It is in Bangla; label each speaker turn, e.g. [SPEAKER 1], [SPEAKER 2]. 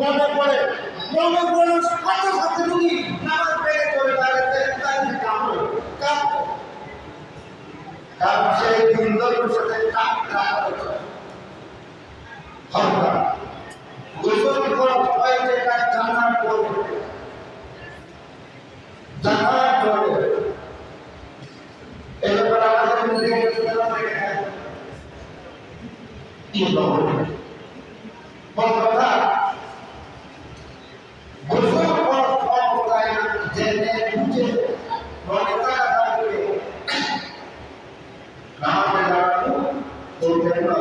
[SPEAKER 1] মনে পড়ে মনে পড়ে সাথে সাথে রুগী নামাজ পেয়ে চলে দাঁড়াতে তাকে কামড়ে কামড়ে তারপর সেই সাথে টাক টাক আমাদের মুখে যায় না।